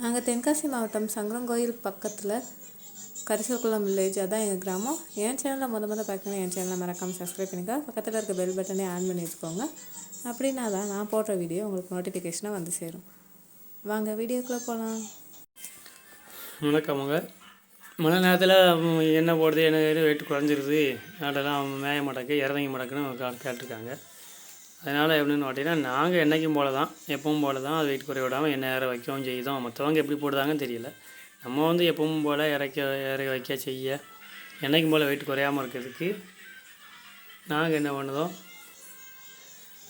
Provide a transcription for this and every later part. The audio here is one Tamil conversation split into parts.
நாங்கள் தென்காசி மாவட்டம் சங்கரங்கோயில் பக்கத்தில் கரிசல்குளம் வில்லேஜ் அதான் எங்கள் கிராமம். என் சேனலில் முத மொதல் பார்க்கணும் என் சேனலை மறக்காமல் சப்ஸ்கிரைப் பண்ணிக்கோ. பக்கத்தில் இருக்க பெல் பட்டனே ஆன் பண்ணி வச்சுக்கோங்க. அப்படின்னா தான் நான் போடுற வீடியோ உங்களுக்கு நோட்டிஃபிகேஷனாக வந்து சேரும். வாங்க வீடியோக்குள்ளே போகலாம் வணக்கமுங்க மழை நேரத்தில் என்ன போடுது என்ன ஏது குறைஞ்சிருது. ஆடெல்லாம் மேய மாட்டேக்கு இறங்கி மாட்டேக்குன்னு கேட்டிருக்காங்க. அதனால் எப்படின்னு பார்த்தீங்கன்னா நாங்கள் என்றைக்கும் போல தான் எப்பவும் போல தான் அது வெயிட் குறைய விடாமல் என்ன இறை வைக்கவும் செய்தோம். மற்றவங்க எப்படி போடுதாங்கன்னு தெரியல. நம்ம வந்து எப்பவும் போல் இறக்க இறக்க வைக்க செய்ய என்றைக்கும் போல் வெயிட் குறையாமல் இருக்கிறதுக்கு நாங்கள் என்ன பண்ணுதோம்?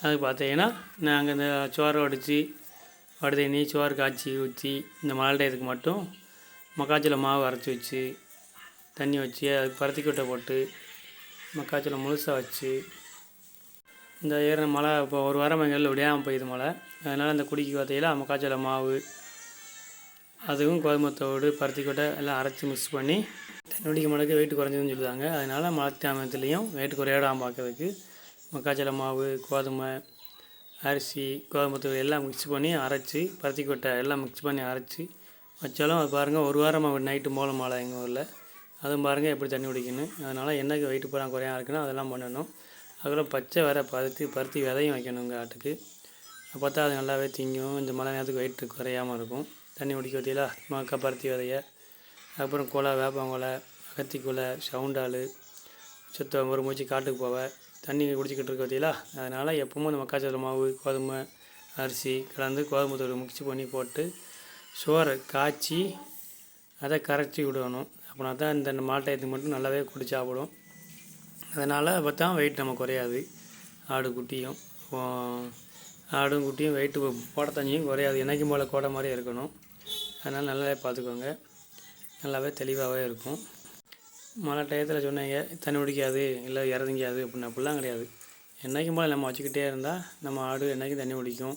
அது பார்த்தீங்கன்னா நாங்கள் இந்த சோறு வடித்து வடை தண்ணி சோறு காய்ச்சி ஊற்றி இந்த மழை டயத்துக்கு மட்டும் மக்காச்சோளம் மாவு அரைச்சி வச்சு தண்ணி வச்சு அதுக்கு பருத்திக்கொட்டை போட்டு மக்காச்சோளம் முழுசாக வச்சு இந்த ஏறின மழை இப்போ ஒரு வாரம் எங்கள் விடாமல் பெய்யுது மழை. அதனால் அந்த குடிக்கு பார்த்தீங்கன்னா மக்காச்சோள மாவு அதுவும் கோதுமத்தோடு பருத்தி கொட்டை எல்லாம் அரைச்சி மிக்ஸ் பண்ணி தண்ணி குடிக்க மழைக்கு வெயிட் குறைஞ்சதுன்னு சொல்லுவாங்க அதனால் மழை தாமத்துலேயும் வெயிட் குறையாடாமல் பார்க்கறதுக்கு மக்காச்சோள மாவு கோதுமை அரிசி கோதுமத்தூள் எல்லாம் மிக்ஸ் பண்ணி அரைச்சி பருத்தி கொட்டை எல்லாம் மிக்ஸ் பண்ணி அரைச்சி வச்சாலும் அது பாருங்கள் ஒரு வாரம் நைட்டு மோல மழை எங்கள் ஊரில். அதுவும் பாருங்கள் எப்படி தண்ணி குடிக்கணும் அதனால் என்னைக்கு வெயிட் போகிறாங்க குறையாக இருக்குன்னு அதெல்லாம் பண்ணணும். அதுக்கப்புறம் பச்சை வேற பருத்தி பருத்தி விதையும் வைக்கணுங்க ஆட்டுக்கு. பார்த்தா அது நல்லாவே திங்கும். இந்த மழை நேரத்துக்கு வெயிட் குறையாமல் இருக்கும். தண்ணி குடிக்க வத்தியில மக்கா பருத்தி விதைய. அப்புறம் குலை வேப்பங்குலை அகத்தி குலை சவுண்டால் சுத்தம் ஒரு மூச்சு காட்டுக்கு போவேன் தண்ணி குடிச்சிக்கிட்டு இருக்க பார்த்தீங்களா அதனால் எப்பவும் இந்த மக்காச்சோள மாவு கோதுமை அரிசி கலந்து கோதுமை தூள் மிக்ஸ் பண்ணி போட்டு சோறு காய்ச்சி அதை கரைச்சி விடணும். அப்படின்னா தான் இந்த மாட்டயத்துக்கு மட்டும் நல்லாவே குடிச்சாப்பிடும் அதனால் பார்த்தா வெயிட் நம்ம குறையாது. ஆடு குட்டியும் ஆடும் குட்டியும் வெயிட்டு போட தண்ணியும் குறையாது. என்னைக்கும் போல் கோடை மாதிரி இருக்கணும். அதனால் நல்லாவே பார்த்துக்கோங்க. நல்லாவே தெளிவாகவே இருக்கும். மழை டயத்தில் சொன்னீங்க தண்ணி குடிக்காது இல்லை இறதிங்காது அப்படின்னு அப்படிலாம் கிடையாது. என்றைக்கும் போல் நம்ம வச்சுக்கிட்டே இருந்தால் நம்ம ஆடு என்றைக்கும் தண்ணி குடிக்கும்.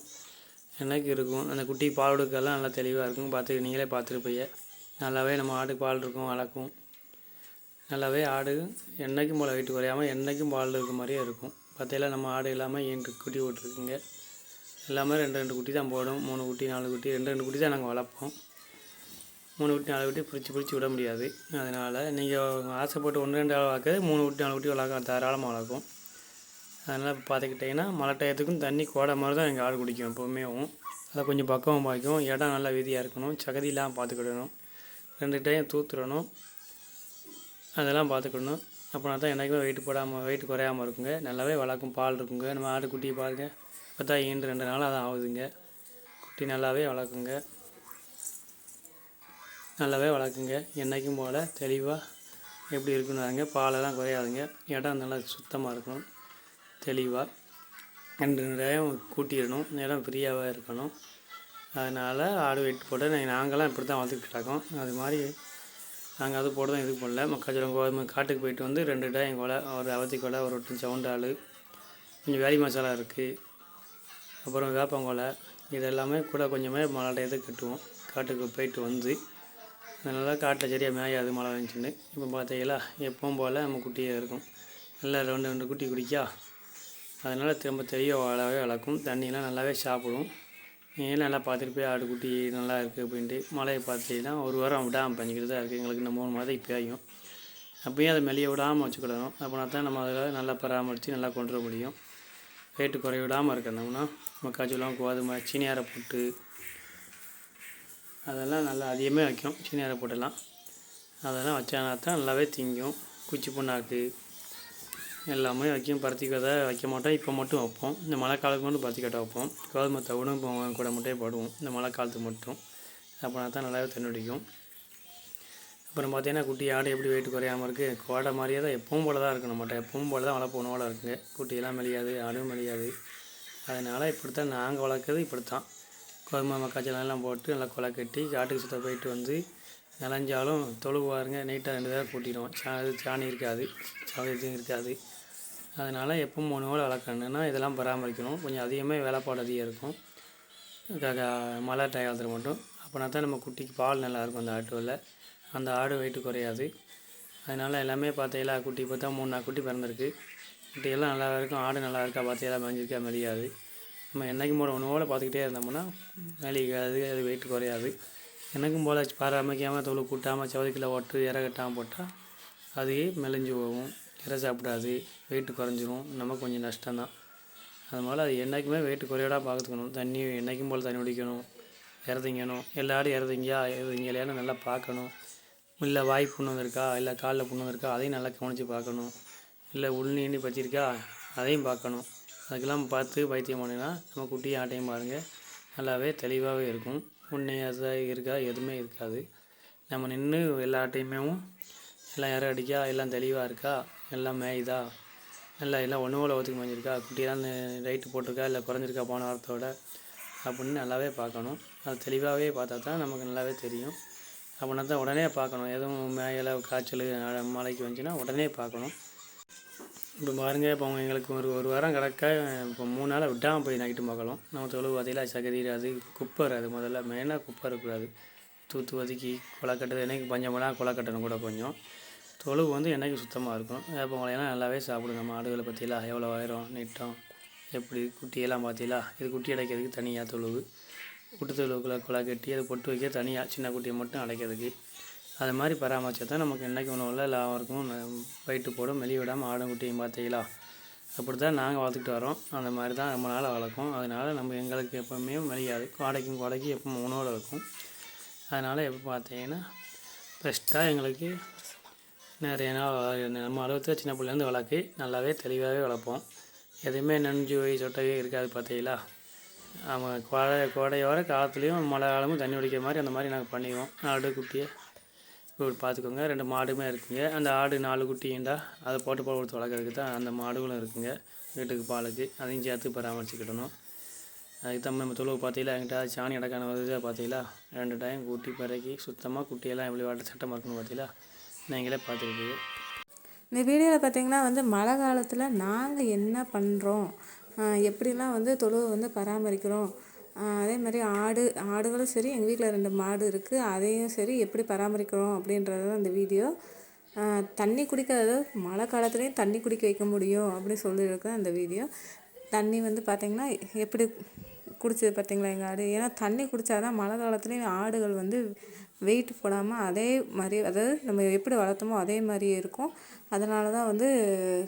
என்றைக்கும் இருக்கும். அந்த குட்டி பால் கொடுக்கெல்லாம் நல்லா தெளிவாக இருக்கும். பார்த்து நீங்களே பார்த்துருப்பீங்க. நல்லாவே நம்ம ஆட்டுக்கு பால் இருக்கும் வளர்க்கும். நல்லாவே ஆடு என்றைக்கும் போல் வெயிட் குறையாமல் என்றைக்கும் பால் இருக்க மாதிரியே இருக்கும். பார்த்தீங்களா நம்ம ஆடு இல்லாமல் ஏழு குட்டி விட்ருக்குங்க எல்லாமே ரெண்டு ரெண்டு குட்டி தான் போடும். மூணு குட்டி நாலு குட்டி ரெண்டு ரெண்டு குட்டி தான் நாங்கள் வளர்ப்போம். மூணு குட்டி நாலு குட்டி பிடிச்சி பிடிச்சி விட முடியாது. அதனால் நீங்கள் ஆசைப்பட்டு ஒன்று ரெண்டு வளர்க்குறது மூணு குட்டி நாலு குட்டி வளர்க்க தாராளமாக வளர்க்கும் அதனால் இப்போ பார்த்துக்கிட்டிங்கன்னா மழை டயத்துக்கும் தண்ணி கோடை மாதிரி தான் எங்கள் ஆடு குடிக்கும் எப்போவுமே. அதை கொஞ்சம் பக்குவம் பாய்க்கும் இடம் நல்லா வீதியாக இருக்கணும். சகதி இல்லாமல் பார்த்துக்கிடணும் ரெண்டு டைம் தூத்துடணும். அதெல்லாம் பார்த்துக்கணும். அப்படின்னா தான் என்றைக்குமே வெயிட் போடாமல் வெயிட் குறையாமல் இருக்குங்க. நல்லாவே வளர்க்கும் பால் இருக்குங்க. நம்ம ஆடு குட்டி பாருங்க. இப்போ தான் ஈண்டு ரெண்டு நாளாக அதான் ஆகுதுங்க. குட்டி நல்லாவே வளர்க்குங்க. நல்லாவே வளர்க்குங்க. என்றைக்கும் போல் தெளிவாக எப்படி இருக்குன்னாங்க பாலெல்லாம் குறையாதுங்க. இடம் நல்லா சுத்தமாக இருக்கணும். தெளிவாக ரெண்டு நேரம் கூட்டிடணும். இடம் ஃப்ரீயாகவே இருக்கணும். அதனால் ஆடு வெயிட் போட்டு நாங்களாம் இப்படி தான் வளர்த்துக்கிட்டு இருக்கோம். அது மாதிரி நாங்கள் அது போட்டு தான் இது பண்ணல. மக்காச்சோளம் கோதுமை காட்டுக்கு போயிட்டு வந்து ரெண்டு டைம் கொலை ஒரு அவத்தி கொலை ஒரு ஒட்டு சவுண்டால் கொஞ்சம் வேலி மசாலா இருக்குது அப்புறம் வேப்பங்கொலை இது எல்லாமே கூட கொஞ்சமே மழை டயத்துக்கு கட்டுவோம். காட்டுக்கு போயிட்டு வந்து அதனால காட்டில் சரியாக மேயாது மழை வந்துச்சுன்னு இப்போ பார்த்தீங்களா எப்பவும் போல் நம்ம குட்டியே இருக்கும். நல்லா ரெண்டு ரெண்டு குட்டி குடிக்கா. அதனால் திரும்ப தெரிய வளவே வளர்க்கும். தண்ணியெலாம் நல்லாவே சாப்பிடும். நீங்களும் நல்லா பார்த்துட்டு போய் ஆடு நல்லா இருக்குது அப்படின்ட்டு மழையை பார்த்தீங்கன்னா ஒரு வாரம் விடாமல் பண்ணிக்கிட்டு தான் இருக்குது எங்களுக்கு இந்த மூணு மாதம் பேயும் அப்பயும் அதை மெலிய விடாமல் வச்சுக்கிடணும். அப்படின்னா தான் நம்ம அதில் நல்லா பராமரித்து நல்லா கொண்டு வர முடியும். ரேட்டு குறைய விடாமல் இருக்கணும்னா மக்காச்சோளம் கோதுமை சீனியாரை போட்டு அதெல்லாம் நல்லா அதிகமாக வைக்கும். சீனியாரை போட்டெல்லாம். அதெல்லாம் வச்சானா தான் நல்லாவே திங்கும். குச்சி புண்ணாக்கு எல்லாமே வைக்கும் பருத்தி கதை வைக்க மாட்டோம். இப்போ மட்டும் வைப்போம். இந்த மழை காலத்துக்கு மட்டும் பருத்தி கட்டை வைப்போம். கோதுமை தவிடும் கூட மட்டும் போடுவோம். இந்த மழை காலத்துக்கு மட்டும் அப்படின்னா தான் நல்லாவே தண்ணிடிக்கும் அப்புறம் பார்த்தீங்கன்னா குட்டி ஆடு எப்படி வெயிட் குறையாமல் இருக்குது கோடை மாதிரியே தான் எப்பவும் போல தான் இருக்கும் நம்மகிட்ட. எப்பவும் போல தான் வளர்ப்பு உணவோட இருக்குங்க குட்டியெல்லாம் மெலியாது ஆடும் மெலியாது. அதனால் இப்படி தான் நாங்கள் வளர்க்குறது இப்படி தான் கோதுமை மக்காச்சோளம் எல்லாம் போட்டு நல்லா கொலை கட்டி காட்டுக்கு சுத்த போயிட்டு வந்து நனைஞ்சாலும் தொழு பாருங்க நீட்டாக ரெண்டு பேரும் கூட்டிடுவோம். சா சாணி இருக்காது. சாணி எதுவும் இருக்காது. அதனால் எப்பவும் மூணு வேளை வளர்க்கணுன்னா இதெல்லாம் பராமரிக்கணும். கொஞ்சம் அதிகமாக வேலைப்பாடு அதிகம் இருக்கும். க- க- மழை டயத்தில் மட்டும். அப்போனா தான் நம்ம குட்டிக்கு பால் நல்லாயிருக்கும் அந்த ஆட்டுவில் அந்த ஆடு வெயிட்டு குறையாது. அதனால் எல்லாமே பார்த்தீங்களா குட்டி பார்த்தா மூணு நாள் குட்டி பிறந்திருக்கு. குட்டியெல்லாம் நல்லா இருக்கும். ஆடு நல்லா இருக்கா பார்த்தீங்களா மேஞ்சிருக்கா மெலியாது நம்ம என்றைக்கும் போட உணவோட பார்த்துக்கிட்டே இருந்தோம்னா மெலிக்காது அது வெயிட் குறையாது. எனக்கும் போல் பராமரிக்காமல் தொழு கூட்டாமல் சவுதிக்கில் ஓட்டு இற கட்டாமல் போட்டால் அது மெலிஞ்சு போகும். இறை சாப்பிடாது வெயிட் குறைஞ்சிரும். நமக்கு கொஞ்சம் நஷ்டம்தான். அதனால் அது என்றைக்குமே வெயிட்டு குறையோட பார்த்துக்கணும் தண்ணி என்றைக்கும் போல் தண்ணி குடிக்கணும். இறதிங்கணும். எல்லாரும் இற திங்கியா இற நல்லா பார்க்கணும் இல்லை வாய் புண்ணு வந்திருக்கா இல்லை காலில் புண்ணு வந்திருக்கா அதையும் நல்லா கவனித்து பார்க்கணும் இல்லை உள் நீண்டி பற்றிருக்கா அதையும் பார்க்கணும் அதுக்கெல்லாம் பார்த்து பைத்தியம் பண்ணினா நம்ம குட்டியும் ஆட்டையும் பாருங்கள் நல்லாவே தெளிவாகவே இருக்கும். உண்மையாக இருக்கா எதுவுமே இருக்காது. நம்ம நின்று எல்லா ஆட்டையுமே எல்லாம் இற அடிக்கா? எல்லாம் தெளிவாக இருக்கா? எல்லாம் மேயுதா நல்லா எல்லாம் ஒன்று போல் ஒத்துக்கு மேய்ஞ்சிருக்கா குட்டியெல்லாம் ரைட்டு போட்டிருக்கா? இல்லை குறைஞ்சிருக்கா போன வாரத்தோட? அப்படின்னு நல்லாவே பார்க்கணும். அது தெளிவாகவே பார்த்தா தான் நமக்கு நல்லாவே தெரியும். அப்படின்னா தான் உடனே பார்க்கணும். எதுவும் மேயலை காய்ச்சல் அஹ், மழைக்கு வந்துச்சுன்னா உடனே பார்க்கணும். இப்போ பாருங்க இப்போ அவங்க எங்களுக்கு ஒரு ஒரு வாரம் கிடக்க இப்போ மூணு நாளாக விடாமல் போய் நைட்டு பார்க்கலாம். நம்ம தொழில் பார்த்தீங்களா சகதி அது குப்பை வராது முதல்ல. மெயினாக குப்பை இருக்கக்கூடாது. தூத்து ஒதுக்கி கொலை கட்டுறது எனக்கு பஞ்சமெல்லாம் கொலை கட்டணும் கூட கொஞ்சம். தொழுவு வந்து என்னைக்கு சுத்தமாக இருக்கும் வேப்பங்களையெல்லாம் நல்லாவே சாப்பிடுங்க மாடுகளை பற்றிலாம் எவ்வளோ ஆயிரம் நீட்டம் எப்படி குட்டியெல்லாம் பார்த்தீங்களா இது குட்டி அடைக்கிறதுக்கு தனியாக தொழுவு குட்டி தொழுவுக்குள்ளே கொலை கட்டி அதை பொட்டு வைக்க தனியாக சின்ன குட்டியை மட்டும் அடைக்கிறதுக்கு. அது மாதிரி பராமரிச்சா தான் நமக்கு என்றைக்கு உணவுல லாபம் இருக்கும். ந- வயிற்று போடும் வெளியே விடாமல் ஆடும் குட்டியும் பார்த்தீங்களா அப்படி தான் நாங்கள் வளர்த்துக்கிட்டு வரோம் அந்த மாதிரி தான் ரொம்ப நாள் வளர்க்கும். அதனால் நம்ம எங்களுக்கு எப்போவுமே மெலியாது கோடைக்கும் கோடைக்கு எப்பவும் உணவில் இருக்கும். அதனால் எப்போ பார்த்தீங்கன்னா பெஸ்ட்டாக எங்களுக்கு நிறைய நாள் நம்ம அளவுக்கு சின்ன பிள்ளைலேருந்து வளர்க்கி நல்லாவே தெளிவாகவே வளர்ப்போம். எதுவுமே நஞ்சு போய் சொட்டவே இருக்காது பார்த்தீங்களா ஆமாம் கோடை கோடையோர காலத்துலேயும் மழை காலமும் தண்ணி குடிக்கிற மாதிரி அந்த மாதிரி நாங்கள் பண்ணிக்குவோம். ஆடு குட்டியை இப்படி பார்த்துக்கோங்க. ரெண்டு மாடுமே இருக்குங்க. அந்த ஆடு நாலு குட்டிண்டா அதை போட்டு போட்டு கொடுத்து வளர்க்குறதுக்கு தான் அந்த மாடுகளும் இருக்குங்க. வீட்டுக்கு பாலுக்கு அதையும் சேர்த்து பராமரிச்சுக்கிடணும். அதுக்கு தான் நம்ம தொழுவு பார்த்தீங்களா? என்கிட்ட சாணி அடக்கான வருது பார்த்தீங்களா? ரெண்டு டைம் கூட்டி பிறக்கி சுத்தமாக குட்டியெல்லாம் எப்படி வாட்ட சட்டமாக இருக்குன்னு பார்த்தீங்களா? நீங்களே பார்த்துருக்கீங்க இந்த வீடியோவில் பார்த்தீங்கன்னா வந்து மழை காலத்தில் நாங்கள் என்ன பண்ணுறோம் எப்படிலாம் வந்து தொழுவை வந்து பராமரிக்கிறோம்? அதே மாதிரி ஆடு ஆடுகளும் சரி எங்கள் வீட்டில் ரெண்டு மாடு இருக்குது அதையும் சரி எப்படி பராமரிக்கிறோம் அப்படின்றது தான் இந்த வீடியோ. தண்ணி குடிக்காத மழை காலத்துலேயும் தண்ணி குடிக்க வைக்க முடியும் அப்படின்னு சொல்லியிருக்கேன் அந்த வீடியோ. தண்ணி வந்து பார்த்திங்கன்னா எப்படி குடிச்சது பார்த்திங்களா எங்கள் ஆடு? ஏன்னா தண்ணி குடித்தாதான் மழை காலத்துலேயும் ஆடுகள் வந்து வெயிட் போடாமல் அதே மாதிரி அதாவது நம்ம எப்படி வளர்த்தோமோ அதே மாதிரியே இருக்கும். அதனால தான் வந்து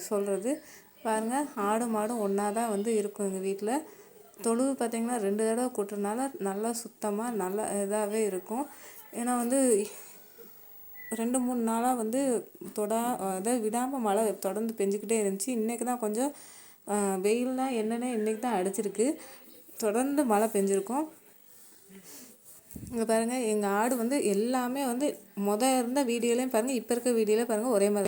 சொல்கிறது பாருங்கள் ஆடு மாடும் ஒன்றா தான் வந்து இருக்கும் எங்கள் வீட்டில் தொழுவு பார்த்திங்கன்னா ரெண்டு தடவை கூட்டுறதுனால நல்லா சுத்தமாக நல்லா இதாகவே இருக்கும். ஏன்னா வந்து ரெண்டு மூணு நாளாக வந்து தொடா அதாவது விடாமல் மழை தொடர்ந்து பெஞ்சிக்கிட்டே இருந்துச்சு. இன்றைக்கி தான் கொஞ்சம் வெயில்னால் என்னென்ன இன்றைக்கி தான் அடிச்சிருக்கு. தொடர்ந்து மழை பெஞ்சிருக்கும். இங்கே பாருங்கள் எங்கள் ஆடு வந்து எல்லாமே வந்து மொதல் இருந்த வீடியோலையும் பாருங்கள் இப்போ இருக்க வீடியோலையும் பாருங்கள் ஒரே மாதிரி